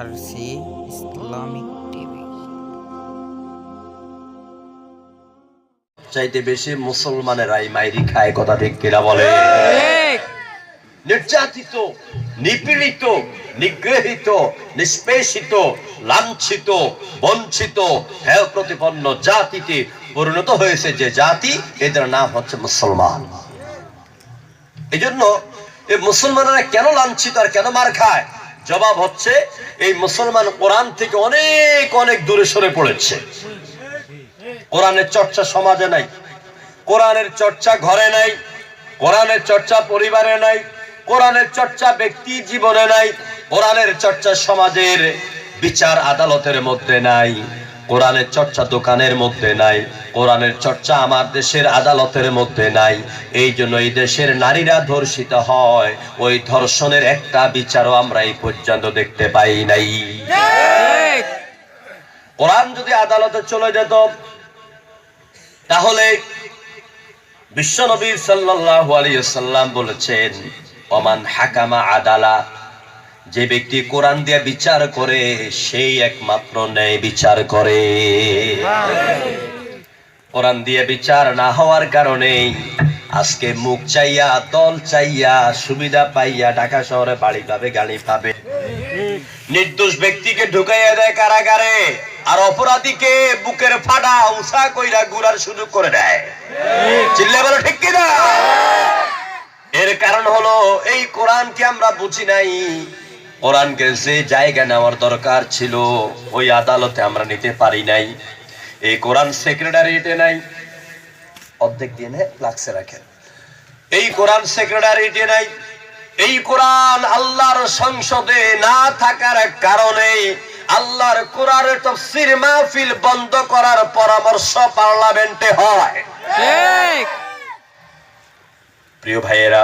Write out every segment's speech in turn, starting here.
আর C Islamic TV চাইতে বেশি মুসলমানেরাই মাইরি খায় কথা ঠিক কিনা বলে? নির্যাতিত নিপীড়িত নিগৃহীত নিষ্পেষিত লাঞ্ছিত বঞ্চিত হেয় প্রতিপন্ন জাতিতে পরিণত হয়েছে যে জাতি এদের নাম হচ্ছে মুসলমান। এই জন্য এই মুসলমানেরা কেন লাঞ্ছিত আর কেন মার খায়? জবাব হচ্ছে, এই মুসলমান কোরআন থেকে অনেক অনেক দূরে সরে পড়েছে। কোরআনের চর্চা সমাজে নাই, কোরআনের চর্চা ঘরে নাই, কোরআনের চর্চা পরিবারে নাই, কোরআনের চর্চা ব্যক্তি জীবনে নাই, কোরআনের চর্চা সমাজের বিচার আদালতের মধ্যে নাই। কোরআনের চর্চা দোকানের মধ্যে নাই, কোরআনের চর্চা আমার দেশের আদালতের মধ্যে নাই। এই জন্য এই দেশের নারীরা ধর্ষিত হয়। ওই ধর্ষণের একটা বিচারও আমরা এই পর্যন্ত দেখতে পাই নাই। কোরআন যদি আদালতে চলে যেত, তাহলে বিশ্বনবী সাল্লাল্লাহু আলাইহি সাল্লাম বলেছেন, ওমান হাকামা আদালা যে ব্যক্তি কোরআন দিয়ে বিচার করে, সেই একমাত্র ন্যায় বিচার করে। কোরআন দিয়ে বিচার না হওয়ার কারণে আজকে মুখ চাইয়া দল চাইয়া, সুবিধা পাইয়া ঢাকা শহরে বাড়ি পাবে, গাড়ি পাবে। নির্দোষ ব্যক্তিকে ঢুকাইয়া দেয় কারাগারে, আর অপরাধীকে বুকের ফাটা উষা কইরা গুড়ার সুযোগ করে দেয়। চিল্লে বলো, ঠিক কিনা? এর কারণ হলো, এই কোরআনকে আমরা বুঝি নাই। কোরআনকে যে জায়গা নেওয়ার দরকার ছিল ওই আদালতে আমরা নিতে পারি নাই। এই কোরআন সেক্রেটারিতে নাই। অর্ধেক দিয়ে ফ্লাক্সে রাখেন। এই কোরআন সেক্রেটারিতে নাই। এই কোরআন আল্লাহর সংসদে না থাকার কারণে আল্লাহর কোরআনের তফসির মাহফিল বন্ধ করার পরামর্শ পার্লামেন্টে হয়। প্রিয় ভাইয়েরা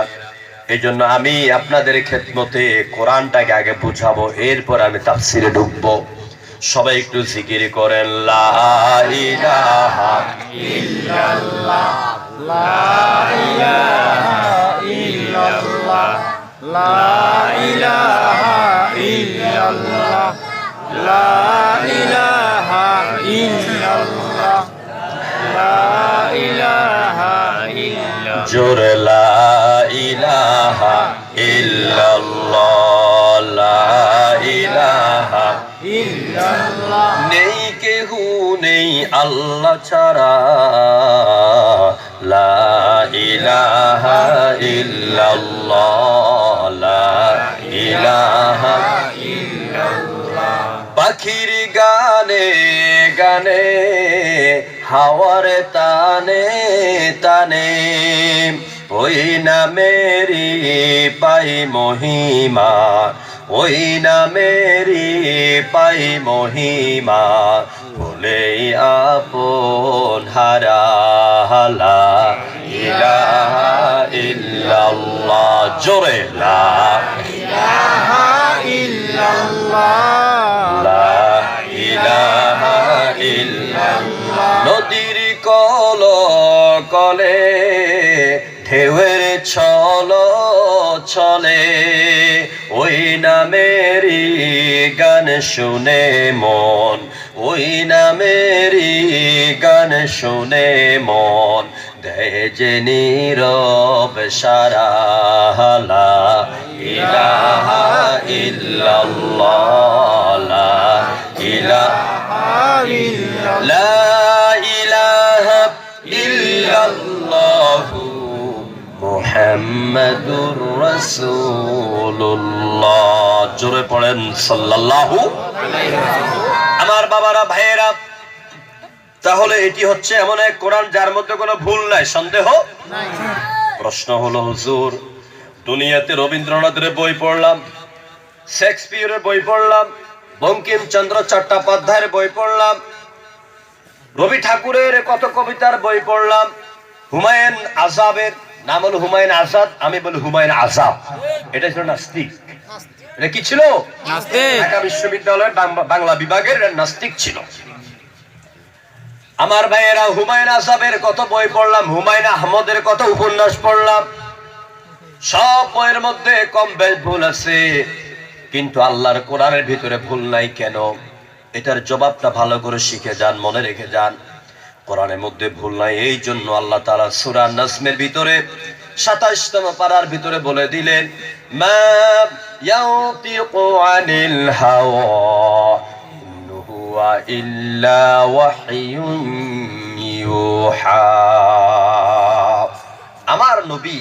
এই জন্য আমি আপনাদের খেদমতে কোরআনটাকে আগে বুঝাবো, এরপর আমি তাফসিরে ঢুকবো। সবাই একটু জিকির করেন জোর নেই কেহু নেই আল্লাহ ছাড়া। লা ইলাহা লা ইলাহা পাখির গানে গানে, হাওয়ার তানে তানে, ওই নামেরি পাই মহিমা। ওই নামেরি পাই মহিমা বলেই আপন হারালা ইলাহা ইল্লাল্লাহ, জোরে লা লা ইলাহা ইল্লাল্লাহ, নদীর কল কলে ঢেউয়ের ছল ছলে ওই নামেরই গান শুনে মন, ওই নামেরই গান শুনে মন। দেয় যে নীরব সারা ইলাহা ইল্লাল্লাহ, লা ইলাহা লা মুহাম্মাদুর রাসূলুল্লাহ। জোরে পড়েন, সাল্লাল্লাহু আমার বাবারা, ভাইয়েরা, তাহলে এটি হচ্ছে এমন এক কোরআন যার মধ্যে কোনো ভুল নাই, সন্দেহ প্রশ্ন হলো, হুজুর, দুনিয়াতে রবীন্দ্রনাথের বই পড়লাম, শেক্সপিয়রের বই পড়লাম, বঙ্কিমচন্দ্র চট্টোপাধ্যায়ের বই পড়লাম, রবি ঠাকুরের কত কবিতার বই পড়লাম, হুমায়ুন আজাবের নাম হলো হুমায়ুন আজাদ আমি বলি হুমায়ুন আজাব এটা ছিল নাস্তিক। এটা কি ছিল? ঢাকা বিশ্ববিদ্যালয়ের বাংলা বিভাগের নাস্তিক ছিল। আমার ভাইয়েরা হুমায়ুন আজাবের কত বই পড়লাম হুমায়ুন আহমদের কত উপন্যাস পড়লাম। সব বইয়ের মধ্যে কম বেশ ভুল আছে কিন্তু আল্লাহর কোরআনের ভিতরে ভুল নাই কেন? এটার জবাবটা ভালো করে শিখে যান মনে রেখে যান। কোরআনের মধ্যে ভুল নাই। এই জন্য আল্লাহ তাআলা সূরা নাজমের ভিতরে 27তম পারার ভিতরে বলে দিলেন আনিল ইল্লা আমার নবী,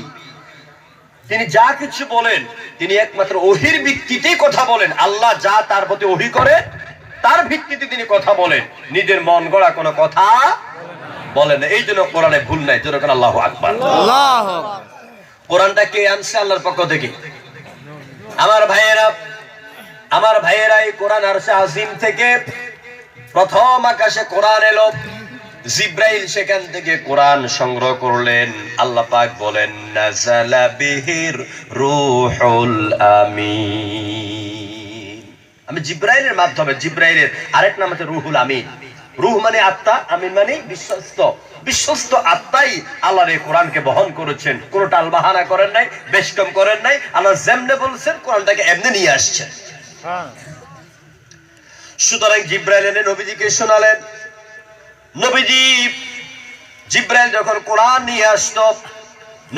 তিনি যা কিছু বলেন, তিনি একমাত্র ওহির ভিত্তিতেই কথা বলেন। আল্লাহ যা তার প্রতি ওহি করে, তার ভিত্তিতে তিনি কথা বলেন। নিজের মন গড়া কোনো কথা বলেন না। এই জন্য কোরআনে ভুল নাই যেরকম আল্লাহ আকবার। কোরআনটা কে আনছে আল্লাহর পক্ষ থেকে? আমার ভাইয়েরা আমার ভাইয়েরা এই কোরআন আরশে আজিম থেকে প্রথম আকাশে কোরআন এলো। জিব্রাইল সেখান থেকে কোরআন সংগ্রহ করলেন। আল্লাহ পাক বলেন নাজালা বিহির রূহুল আমিন। আমি জিব্রাইলের মাধ্যমে জিব্রাইলের আরেক নাম আছে রুহুল আমিন। রুহ মানে আত্মা আমিন মানে বিশ্বস্ত। বিশ্বস্ত আত্মাই আল্লাহর এই কোরআনকে বহন করেছেন। কোনো টাল বাহানা করেন নাই বেশ কম করেন নাই আল্লাহ যেমনে বলছেন কোরআনটাকে এমনি নিয়ে আসছেন। সুতরাং জিব্রাইল এনে নবীজিকে শোনালেন। নবীজি জিব্রাইল যখন কোরআন নিয়ে আসতো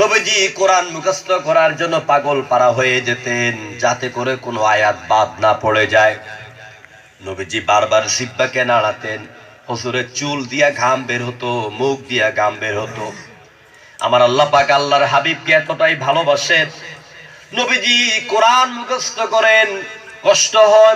নবীজি কোরআন মুখস্থ করার জন্য পাগল পারা হয়ে যেতেন যাতে করে কোনো আয়াত বাদ না পড়ে যায়। নবীজি বারবার জিব্বাকে নাড়াতেন। হজুরের চুল দিয়া ঘাম বের হতো, মুখ দিয়া ঘাম বের হতো। আমার আল্লাহ পাক আল্লাহর হাবিবকে এতটাই ভালোবাসেন। নবীজি কোরআন মুখস্থ করেন, কষ্ট হয়।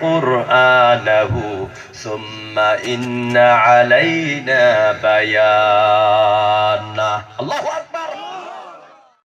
قرآنه ثم إن علينا بيانا الله